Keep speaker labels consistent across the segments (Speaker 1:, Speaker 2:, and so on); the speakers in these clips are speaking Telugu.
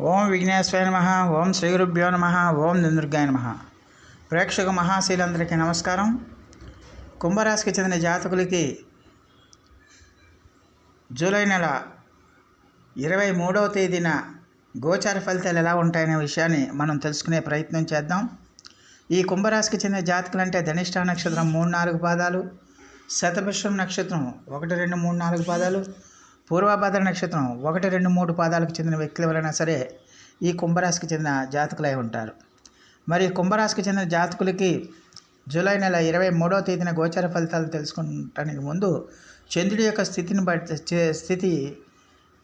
Speaker 1: ఓం విఘ్నేశ్వర నమ ఓం శ్రీ గురుభ్యో నమ ఓం దుర్గాయ నమ. ప్రేక్షక మహాశీలందరికీ నమస్కారం. కుంభరాశికి చెందిన జాతకులకి జూలై నెల ఇరవై మూడవ తేదీన గోచార ఫలితాలు ఎలా ఉంటాయనే విషయాన్ని మనం తెలుసుకునే ప్రయత్నం చేద్దాం. ఈ కుంభరాశికి చెందిన జాతకులు అంటే ధనిష్ట నక్షత్రం మూడు నాలుగు పాదాలు శతభిషం నక్షత్రం ఒకటి రెండు మూడు నాలుగు పాదాలు పూర్వభద్ర నక్షత్రం ఒకటి రెండు మూడు పాదాలకు చెందిన వ్యక్తులు ఎవరైనా సరే ఈ కుంభరాశికి చెందిన జాతకులై ఉంటారు. మరి కుంభరాశికి చెందిన జాతకులకి జూలై నెల ఇరవై మూడవ తేదీన గోచర ఫలితాలు తెలుసుకుంటానికి ముందు చంద్రుడి యొక్క స్థితిని బట్టి చే- స్థితి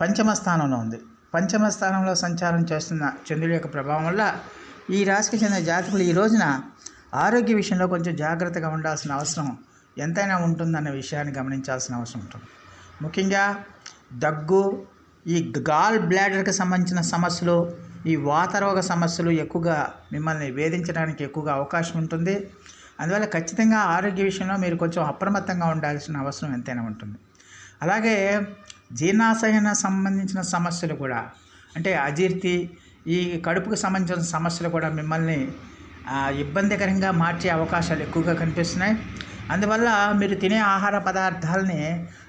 Speaker 1: పంచమ స్థానంలో ఉంది. పంచమ స్థానంలో సంచారం చేస్తున్న చంద్రుడి యొక్క ప్రభావం వల్ల ఈ రాశికి చెందిన జాతకులు ఈ రోజున ఆరోగ్య విషయంలో కొంచెం జాగ్రత్తగా ఉండాల్సిన అవసరం ఎంతైనా ఉంటుందన్న విషయాన్ని గమనించాల్సిన అవసరం ఉంటుంది. ముఖ్యంగా దగ్గు ఈ గాల్ బ్లాడర్కి సంబంధించిన సమస్యలు ఈ వాతరోగ సమస్యలు ఎక్కువగా మిమ్మల్ని వేధించడానికి ఎక్కువగా అవకాశం ఉంటుంది. అందువల్ల ఖచ్చితంగా ఆరోగ్య విషయంలో మీరు కొంచెం అప్రమత్తంగా ఉండాల్సిన అవసరం ఎంతైనా ఉంటుంది. అలాగే జీర్ణాశయన సంబంధించిన సమస్యలు కూడా అంటే అజీర్తి ఈ కడుపుకు సంబంధించిన సమస్యలు కూడా మిమ్మల్ని ఇబ్బందికరంగా మార్చే అవకాశాలు ఎక్కువగా కనిపిస్తున్నాయి. అందువల్ల మీరు తినే ఆహార పదార్థాలని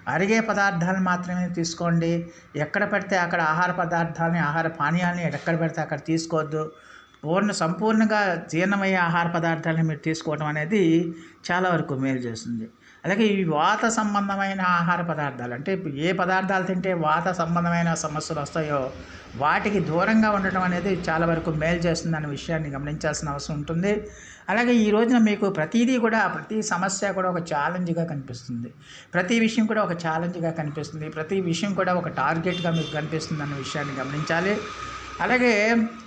Speaker 1: అరిగే పదార్థాలను మాత్రమే తీసుకోండి. ఎక్కడ పెడితే అక్కడ ఆహార పదార్థాలని ఆహార పానీయాలని ఎక్కడ పెడితే అక్కడ తీసుకోవద్దు. పూర్ణ సంపూర్ణంగా జీర్ణమయ్యే ఆహార పదార్థాలను మీరు తీసుకోవడం అనేది చాలా వరకు మేలు చేస్తుంది. అలాగే ఈ వాత సంబంధమైన ఆహార పదార్థాలు అంటే ఏ పదార్థాలు తింటే వాత సంబంధమైన సమస్యలు వస్తాయో వాటికి దూరంగా ఉండటం అనేది చాలా వరకు మేలు చేస్తుంది అనే విషయాన్ని గమనించాల్సిన అవసరం ఉంటుంది. అలాగే ఈ రోజున మీకు ప్రతిదీ కూడా ప్రతి సమస్య కూడా ఒక ఛాలెంజ్గా కనిపిస్తుంది. ప్రతి విషయం కూడా ఒక ఛాలెంజ్గా కనిపిస్తుంది. ప్రతి విషయం కూడా ఒక టార్గెట్గా మీకు కనిపిస్తుంది అన్న విషయాన్ని గమనించాలి. అలాగే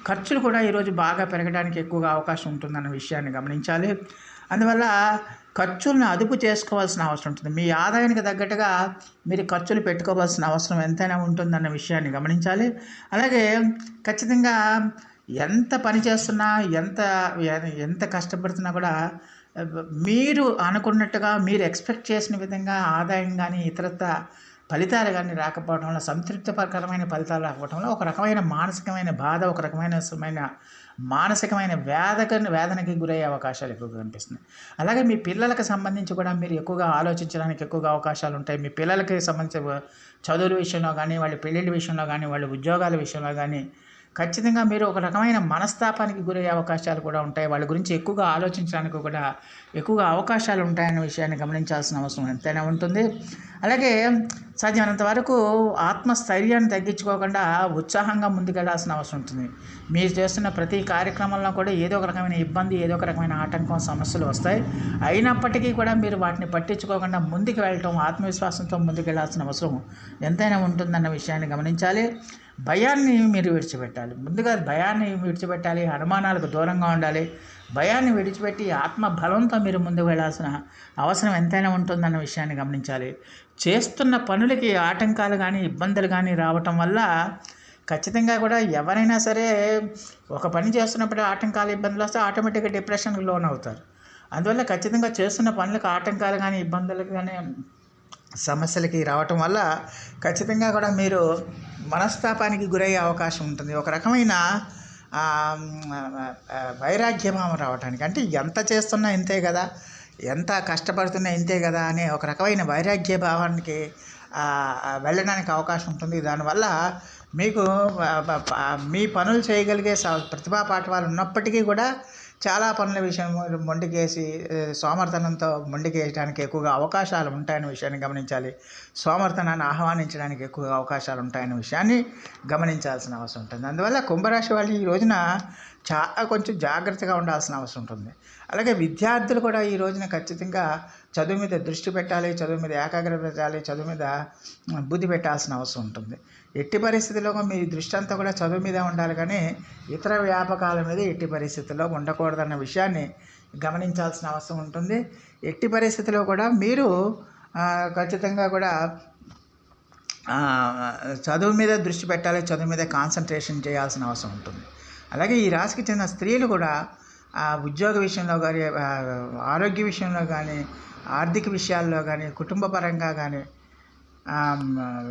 Speaker 1: ఖర్చులు కూడా ఈరోజు బాగా పెరగడానికి ఎక్కువగా అవకాశం ఉంటుందన్న విషయాన్ని గమనించాలి. అందువల్ల ఖర్చులను అదుపు చేసుకోవాల్సిన అవసరం ఉంటుంది. మీ ఆదాయానికి తగ్గట్టుగా మీరు ఖర్చులు పెట్టుకోవాల్సిన అవసరం ఎంతైనా ఉంటుందన్న విషయాన్ని గమనించాలి. అలాగే ఖచ్చితంగా ఎంత పని చేస్తున్నా ఎంత ఎంత కష్టపడుతున్నా కూడా మీరు అనుకున్నట్టుగా మీరు ఎక్స్పెక్ట్ చేసిన విధంగా ఆదాయం కానీ ఇతరత ఫలితాలు కానీ రాకపోవడం వల్ల సంతృప్తికరమైన ఫలితాలు రాకపోవడం వల్ల ఒక రకమైన మానసికమైన బాధ ఒక రకమైన సమైన మానసికమైన వేదక వేదనకి గురయ్యే అవకాశాలు ఎక్కువగా కనిపిస్తున్నాయి. అలాగే మీ పిల్లలకు సంబంధించి కూడా మీరు ఎక్కువగా ఆలోచించడానికి ఎక్కువగా అవకాశాలు ఉంటాయి. మీ పిల్లలకి సంబంధించి చదువుల విషయంలో కానీ వాళ్ళ పెళ్ళిళ్ళ విషయంలో కానీ వాళ్ళ ఉద్యోగాల విషయంలో కానీ ఖచ్చితంగా మీరు ఒక రకమైన మనస్తాపానికి గురయ్యే అవకాశాలు కూడా ఉంటాయి. వాళ్ళ గురించి ఎక్కువగా ఆలోచించడానికి కూడా ఎక్కువగా అవకాశాలు ఉంటాయనే విషయాన్ని గమనించాల్సిన అవసరం ఎంతైనా ఉంటుంది. అలాగే సాధ్యమైనంత వరకు ఆత్మస్థైర్యాన్ని తగ్గించుకోకుండా ఉత్సాహంగా ముందుకెళ్ళాల్సిన అవసరం ఉంటుంది. మీరు చేస్తున్న ప్రతి కార్యక్రమంలో కూడా ఏదో ఒక రకమైన ఇబ్బంది ఏదో ఒక రకమైన ఆటంకం సమస్యలు వస్తాయి. అయినప్పటికీ కూడా మీరు వాటిని పట్టించుకోకుండా ముందుకు వెళ్ళటం ఆత్మవిశ్వాసంతో ముందుకెళ్ళాల్సిన అవసరం ఎంతైనా ఉంటుందన్న విషయాన్ని గమనించాలి. భయాన్ని మీరు విడిచిపెట్టాలి. ముందుగా భయాన్ని విడిచిపెట్టాలి అనుమానాలకు దూరంగా ఉండాలి. భయాన్ని విడిచిపెట్టి ఆత్మ బలంతో మీరు ముందుకు వెళ్ళాల్సిన అవసరం ఎంతైనా ఉంటుందన్న విషయాన్ని గమనించాలి. చేస్తున్న పనులకి ఆటంకాలు కానీ ఇబ్బందులు కానీ రావటం వల్ల ఖచ్చితంగా కూడా ఎవరైనా సరే ఒక పని చేస్తున్నప్పుడు ఆటంకాలు ఇబ్బందులు వస్తే ఆటోమేటిక్గా డిప్రెషన్కి లోన్ అవుతారు అందువల్ల ఖచ్చితంగా చేస్తున్న పనులకు ఆటంకాలు కానీ ఇబ్బందులు కానీ సమస్యలకి రావటం వల్ల ఖచ్చితంగా కూడా మీరు మనస్తాపానికి గురయ్యే అవకాశం ఉంటుంది. ఒక రకమైన వైరాగ్య భావం వైరాగ్యభావం రావటానికి. అంటే ఎంత చేస్తున్నా ఇంతే కదా ఎంత కష్టపడుతున్నా ఇంతే కదా అనే ఒక రకమైన వైరాగ్య భావానికి వెళ్ళడానికి అవకాశం ఉంటుంది. దానివల్ల మీకు మీ పనులు చేయగలిగే ప్రతిభా పాఠవాలు ఉన్నప్పటికీ కూడా చాలా పనుల విషయం మొండికేసి ఏ, మొండికేయడానికి ఎక్కువగా అవకాశాలు ఉంటాయనే విషయాన్ని గమనించాలి. సోమర్థనాన్ని ఆహ్వానించడానికి ఎక్కువగా అవకాశాలు ఉంటాయనే విషయాన్ని గమనించాల్సిన అవసరం ఉంటుంది. అందువల్ల కుంభరాశి వాళ్ళు ఈ రోజున చాలా కొంచెం జాగ్రత్తగా ఉండాల్సిన అవసరం ఉంటుంది. అలాగే విద్యార్థులు కూడా ఈ రోజున ఖచ్చితంగా చదువు మీద దృష్టి పెట్టాలి చదువు మీద ఏకాగ్రత పెట్టాలి చదువు మీద బుద్ధి పెట్టాల్సిన అవసరం ఉంటుంది. ఎట్టి పరిస్థితుల్లో మీ దృష్టి అంతా కూడా చదువు మీద ఉండాలి కానీ ఇతర వ్యాపకాల మీద ఎట్టి పరిస్థితుల్లో ఉండకూడదన్న విషయాన్ని గమనించాల్సిన అవసరం ఉంటుంది. ఎట్టి పరిస్థితిలో కూడా మీరు ఖచ్చితంగా కూడా చదువు మీద దృష్టి పెట్టాలి చదువు మీద కాన్సన్ట్రేషన్ చేయాల్సిన అవసరం ఉంటుంది. అలాగే ఈ రాశికి చెందిన స్త్రీలు కూడా ఉద్యోగ విషయంలో కానీ ఆరోగ్య విషయంలో కానీ ఆర్థిక విషయాల్లో కానీ కుటుంబ పరంగా కానీ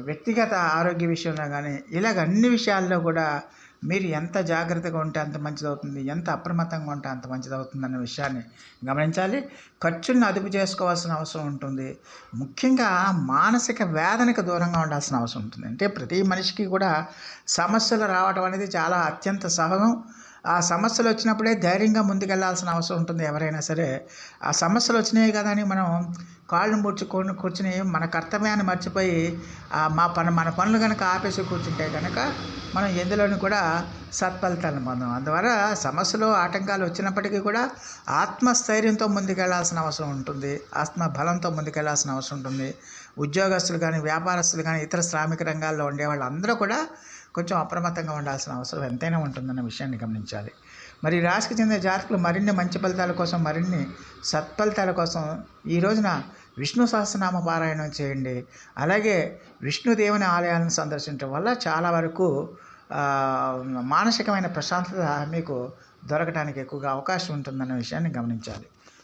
Speaker 1: వ్యక్తిగత ఆరోగ్య విషయంలో కానీ ఇలాగ అన్ని విషయాల్లో కూడా మీరు ఎంత జాగ్రత్తగా ఉంటే అంత మంచిదవుతుంది ఎంత అప్రమత్తంగా ఉంటే అంత మంచిదవుతుంది అనే విషయాన్ని గమనించాలి. ఖర్చుల్ని అదుపు చేసుకోవాల్సిన అవసరం ఉంటుంది. ముఖ్యంగా మానసిక వేదనకు దూరంగా ఉండాల్సిన అవసరం ఉంటుంది. అంటే ప్రతి మనిషికి కూడా సమస్యలు రావడం అనేది చాలా అత్యంత సహజం. ఆ సమస్యలు వచ్చినప్పుడే ధైర్యంగా ముందుకెళ్ళాల్సిన అవసరం ఉంటుంది ఎవరైనా సరే. ఆ సమస్యలు వచ్చినాయి కదా అని మనం కాళ్ళు ముడుచుకొని కూర్చుని మన కర్తవ్యాన్ని మర్చిపోయి మా పని మన పనులు కనుక ఆపేసి కూర్చుంటే కనుక మనం ఎందులోని కూడా సత్ఫలితాలను పొందాం. అందువల్ల సమస్యలు ఆటంకాలు వచ్చినప్పటికీ కూడా ఆత్మస్థైర్యంతో ముందుకెళ్ళాల్సిన అవసరం ఉంటుంది. ఆత్మ బలంతో ముందుకెళ్ళాల్సిన అవసరం ఉంటుంది. ఉద్యోగస్తులు కానీ వ్యాపారస్తులు కానీ ఇతర శ్రామిక రంగాల్లో ఉండే వాళ్ళందరూ కూడా కొంచెం అప్రమత్తంగా ఉండాల్సిన అవసరం ఎంతైనా ఉంటుందన్న విషయాన్ని గమనించాలి. మరి రాశికి చెందిన జాతకులు మరిన్ని మంచి ఫలితాల కోసం మరిన్ని సత్ఫలితాల కోసం ఈ రోజున విష్ణు సహస్రనామ పారాయణం చేయండి. అలాగే విష్ణుదేవుని ఆలయాలను సందర్శించడం వల్ల చాలా వరకు మానసికమైన ప్రశాంతత మీకు దొరకడానికి ఎక్కువగా అవకాశం ఉంటుందన్న విషయాన్ని గమనించాలి.